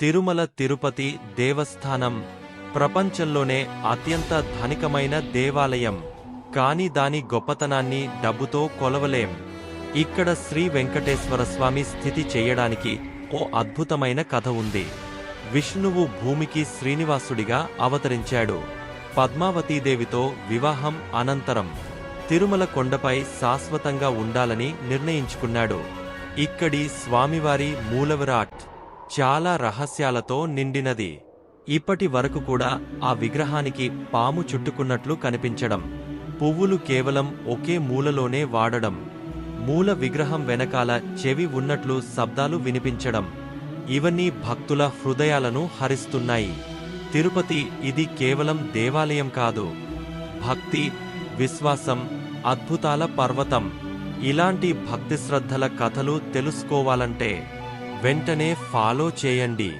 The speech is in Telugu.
తిరుమల తిరుపతి దేవస్థానం ప్రపంచంలోనే అత్యంత ధనికమైన దేవాలయం. కాని దాని గొప్పతనాన్ని డబ్బుతో కొలవలేం. ఇక్కడ శ్రీ వెంకటేశ్వర స్వామి స్థితి చేయడానికి ఓ అద్భుతమైన కథ ఉంది. విష్ణువు భూమికి శ్రీనివాసుడిగా అవతరించాడు. పద్మావతీదేవితో వివాహం అనంతరం తిరుమల కొండపై శాశ్వతంగా ఉండాలని నిర్ణయించుకున్నాడు. ఇక్కడి స్వామివారి మూలవిరాట్ చాలా రహస్యాలతో నిండినది. ఇప్పటి వరకు కూడా ఆ విగ్రహానికి పాము చుట్టుకున్నట్లు కనిపించడం పువ్వులు కేవలం ఒకే మూలలోనే వాడడం మూల విగ్రహం వెనకాల చెవి ఉన్నట్లు శబ్దాలు వినిపించడం ఇవన్నీ భక్తుల హృదయాలను హరిస్తున్నాయి. తిరుపతి ఇది కేవలం దేవాలయం కాదు. భక్తి విశ్వాసం అద్భుతాల పర్వతం. ఇలాంటి భక్తి శ్రద్ధల కథలు తెలుసుకోవాలంటే వెంటనే ఫాలో చేయండి.